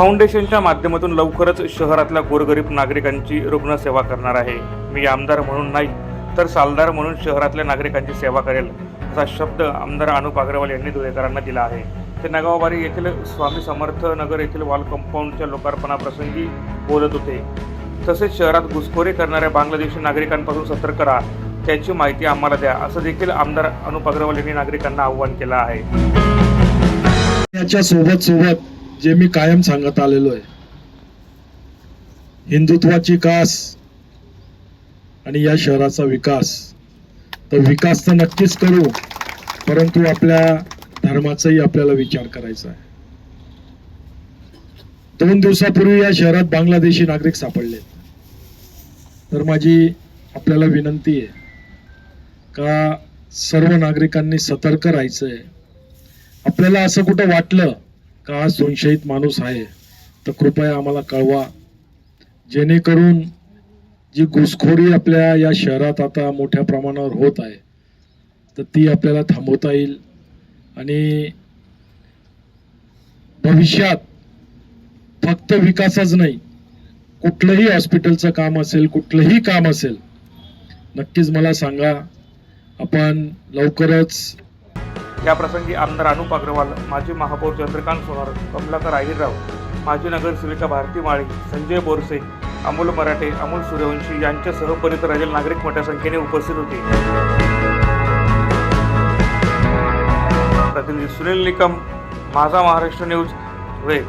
फाउंडेशनच्या माध्यमातून लवकरच शहरातल्या गोरगरीब नागरिकांची रुग्णसेवा करणार आहे. मी आमदार म्हणून नाही तर सालदार म्हणून शहरातल्या नागरिकांची सेवा करेल असा शब्द आमदार अनुप अग्रवाल यांनी धुळेकरांना दिला आहे. ते नगावबारी येथील स्वामी समर्थ नगर येथील वॉल कंपाऊंडच्या लोकार्पणाप्रसंगी बोलत होते. तसेच शहरात घुसखोरी करणाऱ्या बांगलादेशी नागरिकांपासून सतर्क राहा त्याची माहिती आम्हाला द्या असं देखील आमदार अनुप अग्रवाल यांनी नागरिकांना आव्हान केलं आहे. याच्या सोबत सोबत जे मी कायम सांगत आलेलो आहे. हिंदुत्वाची कास आणि या शहराचा विकास. तर विकास तर नक्कीच करू परंतु आपल्या धर्माचाही आपल्याला विचार करायचा आहे. दोन दिवसापूर्वी या शहरात बांगलादेशी नागरिक सापडले. तर माझी आपल्याला विनंती आहे का सर्व नागरिकांनी सतर्क राहायचं आहे आपल्याला असं कुठं वाटलं का संशयित माणूस आहे तर कृपया आम्हाला कळवा. जेणेकरून जी घुसखोरी आपल्या या शहरात आता मोठ्या प्रमाणावर होत आहे तर ती आपल्याला थांबवता येईल. आणि भविष्यात फक्त विकासच नाही कुठलंही हॉस्पिटलचं काम असेल कुठलंही काम असेल नक्कीच मला सांगा आपण लवकरच याप्रसंगी आमदार अनुप अग्रवाल माजी महापौर चंद्रकांत सोनार कमलाकर आहिरराव माजी नगरसेविका भारती माळी संजय बोरसे अमोल मराठे अमोल सूर्यवंशी यांच्यासह परिसरातील नागरिक मोठ्या संख्येने उपस्थित होते. प्रतिनिधी सुनील निकम माझा महाराष्ट्र न्यूज वेळ